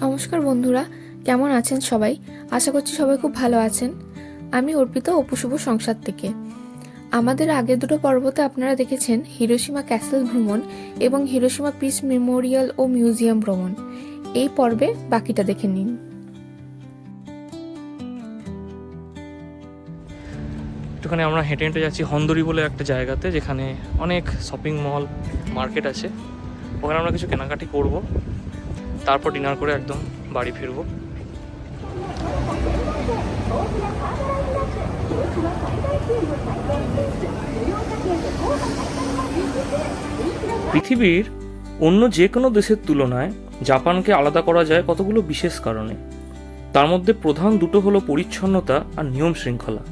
নমস্কার বন্ধুরা, কেমন আছেন সবাই? আশা করছি সবাই খুব ভালো আছেন। আমি অর্পিতা অপু শুভ সংসার থেকে। আমাদের আগের দুটো পর্বতে আপনারা দেখেছেন হিরোশিমা ক্যাসেল ভ্রমণ এবং হিরোশিমা পিস মেমোরিয়াল ও মিউজিয়াম ভ্রমণ। এই পর্বে বাকিটা দেখে নিন। একটুখানি আমরা হেঁটে হেঁটে যাচ্ছি হন্দরি বলে একটা জায়গাতে, যেখানে অনেক শপিং মল, মার্কেট আছে। ওখানে আমরা কিছু কেনাকাটি করব। তারপর ডিনার করে একদম বাড়ি ফিরবো। পৃথিবীর অন্য যে কোনো দেশের তুলনায় জাপানকে আলাদা করা যায় কতগুলো বিশেষ কারণে। তার মধ্যে প্রধান দুটো হলো পরিচ্ছন্নতা আর নিয়ম শৃঙ্খলা।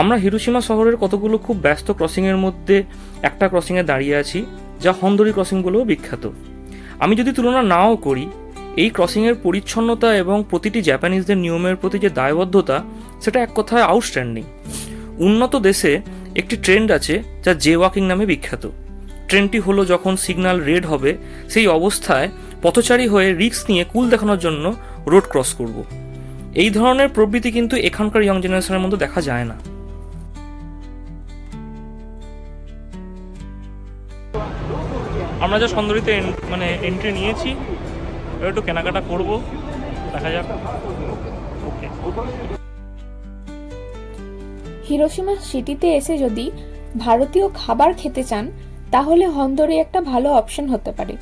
আমরা হিরোশিমা শহরের কতগুলো খুব ব্যস্ত ক্রসিংয়ের মধ্যে একটা ক্রসিংয়ে দাঁড়িয়ে আছি, যা হন্দরি ক্রসিং বলেও বিখ্যাত। আমি যদি তুলনা নাও করি, এই ক্রসিংয়ের পরিচ্ছন্নতা এবং প্রতিটি জাপানিজদের নিয়মের প্রতি যে দায়বদ্ধতা, সেটা এক কথায় আউটস্ট্যান্ডিং উন্নত দেশে একটি ট্রেন্ড আছে যা জে ওয়াকিং নামে বিখ্যাত। ট্রেনটি হলো যখন সিগন্যাল রেড হবে, সেই অবস্থায় পথচারী হয়ে রিক্স নিয়ে কুল দেখানোর জন্য রোড ক্রস করব। এই ধরনের প্রবৃত্তি কিন্তু এখানকার ইয়ং জেনারেশনের মধ্যে দেখা যায় না। আমরা যা সুন্দরীতে মানে এন্ট্রি নিয়েছি একটু কেনাকাটা করব, দেখা যাক। ওকে হিরোশিমা সিটিতে এসে যদি ভারতীয় খাবার খেতে চান, তাহলে হন্দরে একটা ভালো অপশন হতে পারে।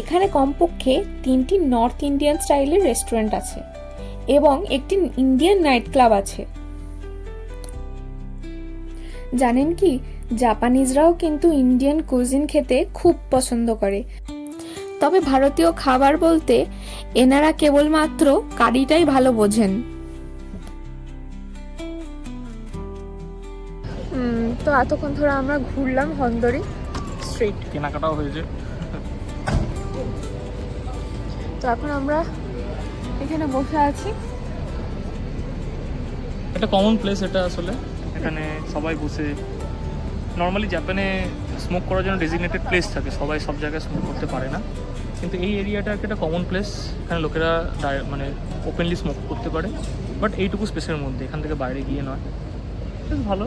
এখানে কমপক্ষে তিনটি নর্থ ইন্ডিয়ান স্টাইলের রেস্টুরেন্ট আছে এবং একটি ইন্ডিয়ান নাইট ক্লাব আছে। জানেন কি জাপানিজরাও কিন্তু ইন্ডিয়ান কুজিন খেতে খুব পছন্দ করে। তবে ভারতীয় খাবার বলতে এনারা কেবলমাত্র কারিটাই ভালো বোঝেন। তো এতক্ষণ ধরে আমরা ঘুরলাম হন্দরি স্ট্রিট কেনাকাটাও হয়েছে। তো এখন আমরা এখানে বসে আছি। এটা কমন প্লেস এটা আসলে। এখানে সবাই বসে নর্মালি জাপানে স্মোক করার জন্য ডেজিগনেটেড প্লেস থাকে। সবাই সব জায়গায় স্মোক করতে পারে না। কিন্তু এই এরিয়াটা একটা কমন প্লেস এখানে লোকেরা মানে ওপেনলি স্মোক করতে পারে। বাট এইটুকু স্পেসের মধ্যে এখান থেকে বাইরে গিয়ে নয়। বেশ ভালো।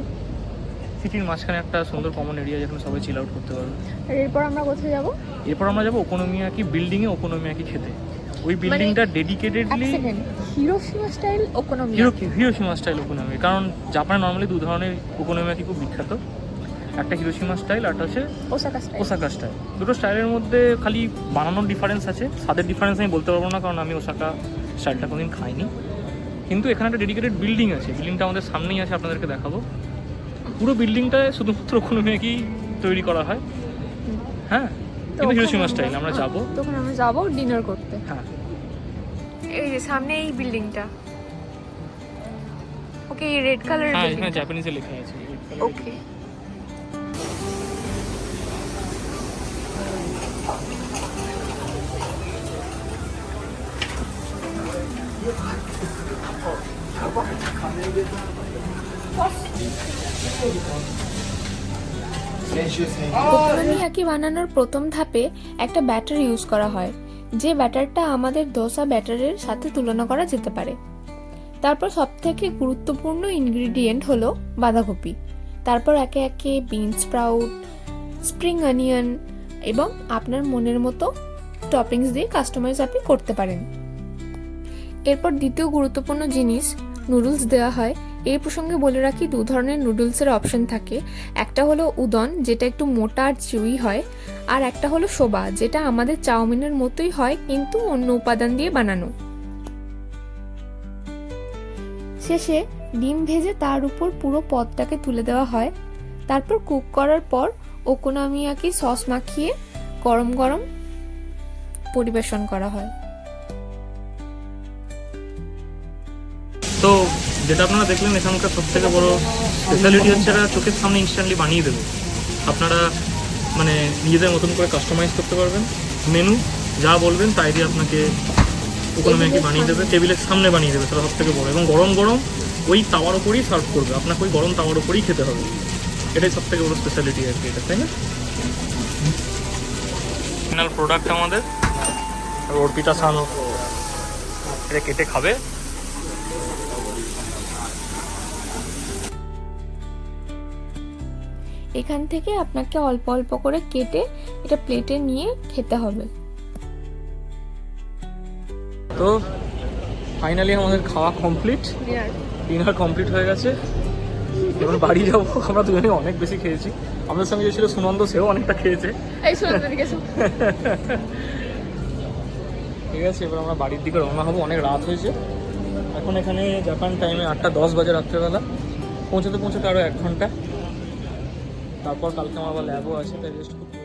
সিটির মাঝখানে একটা সুন্দর কমন এরিয়া যেখানে সবাই চিল আউট করতে পারবে। এরপর আমরা কোথায় যাব? এরপর আমরা যাব ওকোনমিয়াকি বিল্ডিংয়ে ওকোনমিয়াকি খেতে। ওই বিল্ডিংটা dedicatedly Hiroshima style okonomi hiro Hiroshima style okonomi কারণ জাপানে নর্মালি দু ধরনের ওকোনমিয়াকি খুব বিখ্যাত। একটা হিরোশিমা স্টাইল আর হচ্ছে ওসাকা স্টাইল ওসাকা স্টাইল দুটো স্টাইলের মধ্যে খালি বানানোর ডিফারেন্স আছে। স্বাদের ডিফারেন্স আমি বলতে পারব না কারণ আমি ওসাকা স্টাইলটা কোনোদিন খাইনি। কিন্তু এখানে একটা ডেডিকেটেড বিল্ডিং আছে। বিল্ডিংটা আমাদের সামনেই আছে আপনাদেরকে দেখাবো। পুরো বিল্ডিংটায় শুধুমাত্র ওকোনমিয়াকি তৈরি করা হয়। হ্যাঁ? কিন্তু হিরোশিমা স্টাইল আমরা যাব। তখন আমরা যাব ডিনার করতে। হ্যাঁ। এই যে সামনে এই বিল্ডিংটা ওকে এই রেড কালারের হ্যাঁ এখানে জাপানিজে লেখা আছে। ওকে ওকোনোমিয়াকি বানানোর প্রথম ধাপে একটা ব্যাটার ইউজ করা হয়, যে ব্যাটারটা আমাদের দোসা ব্যাটারের সাথে তুলনা করা যেতে পারে। তারপর সবথেকে গুরুত্বপূর্ণ ইনগ্রিডিয়েন্ট হলো বাঁধাকপি। তারপর একে একে বিন স্প্রাউট, স্প্রিং অনিয়ন এবং আপনার মনের মতো টপিংস দিয়ে কাস্টমাইজ আপনি করতে পারেন। এরপর দ্বিতীয় গুরুত্বপূর্ণ জিনিস নুডলস দেওয়া হয়। এই প্রসঙ্গে বলে রাখি, দু ধরনের নুডলসের অপশন থাকে। একটা হলো উদন যেটা একটু মোটা আর চিউই হয়, আর একটা হলো সোবা যেটা আমাদের চাউমিনের মতোই হয়, কিন্তু অন্য উপাদান দিয়ে বানানো। শেষে ডিম ভেজে তার উপর পুরো পদটাকে তুলে দেওয়া হয়। তারপর কুক করার পর ওকোনামিয়াকি সস মাখিয়ে গরম গরম পরিবেশন করা হয়। তো যেটা আপনারা দেখলেন এখানকার সব থেকে বড় স্পেশালিটি হচ্ছে এরা চোখের সামনে ইনস্ট্যান্টলি বানিয়ে দেবে। আপনারা মানে নিজেদের মতন করে কাস্টমাইজ করতে পারবেন। মেনু যা বলবেন তাই দিয়ে আপনাকে ওখানে বানিয়ে দেবে টেবিলের সামনে বানিয়ে দেবে সেটা সব থেকে বড়। এবং গরম গরম ওই তাওয়ার ওপরেই সার্ভ করবে। আপনাকে ওই গরম তাওয়ার ওপরেই খেতে হবে। এটাই সব থেকে বড় স্পেশালিটি আর কি এটা তাই না? ফাইনাল প্রোডাক্ট আমাদের। অর্পিতা সান এটা কেটে খাবে। এখান থেকে আপনাকে অল্প অল্প করে কেটে এটা প্লেটে নিয়ে খেতে হবে। তো ফাইনালি আমাদের খাওয়া কমপ্লিট ডিনার কমপ্লিট হয়ে গেছে। এবার বাড়ি যাব আমরা দুজনে অনেক বেশি খেয়েছি। আমাদের সঙ্গে যে ছিল সুনন্দ সেও অনেকটা খেয়েছে। ঠিক আছে এবার আমরা বাড়ির দিকে রওনা হব। অনেক রাত হয়েছে। এখন এখানে জাপান টাইমে আটটা দশ বাজে রাত্রেবেলা। পৌঁছাতে পৌঁছাতে আরও এক ঘণ্টা। তারপর কালকে আমার আবার ল্যাবও আছে তাই রেস্ট করতে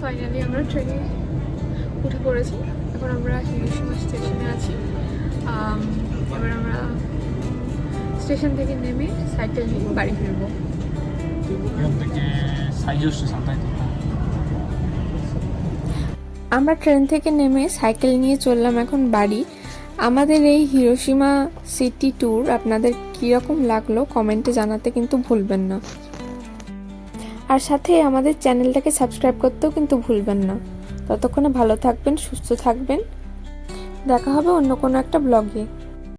ফাইনালি আমরা ট্রেনে উঠে পড়েছি। এখন আমরা হিরোশিমা স্টেশনে আছি। এবার আমরা স্টেশন থেকে নেমে সাইকেল নিয়ে বাড়ি ফিরবো। এখান থেকে সাইজো স্টেশন তাই তো? আমরা ট্রেন থেকে নেমে সাইকেল নিয়ে চললাম এখন বাড়ি। আমাদের এই হিরোশিমা সিটি ট্যুর আপনাদের কীরকম লাগল কমেন্টে জানাতে কিন্তু ভুলবেন না। আর সাথে আমাদের চ্যানেলটাকে সাবস্ক্রাইব করতেও কিন্তু ভুলবেন না। ততক্ষণে ভালো থাকবেন, সুস্থ থাকবেন। দেখা হবে অন্য কোনো একটা ব্লগে।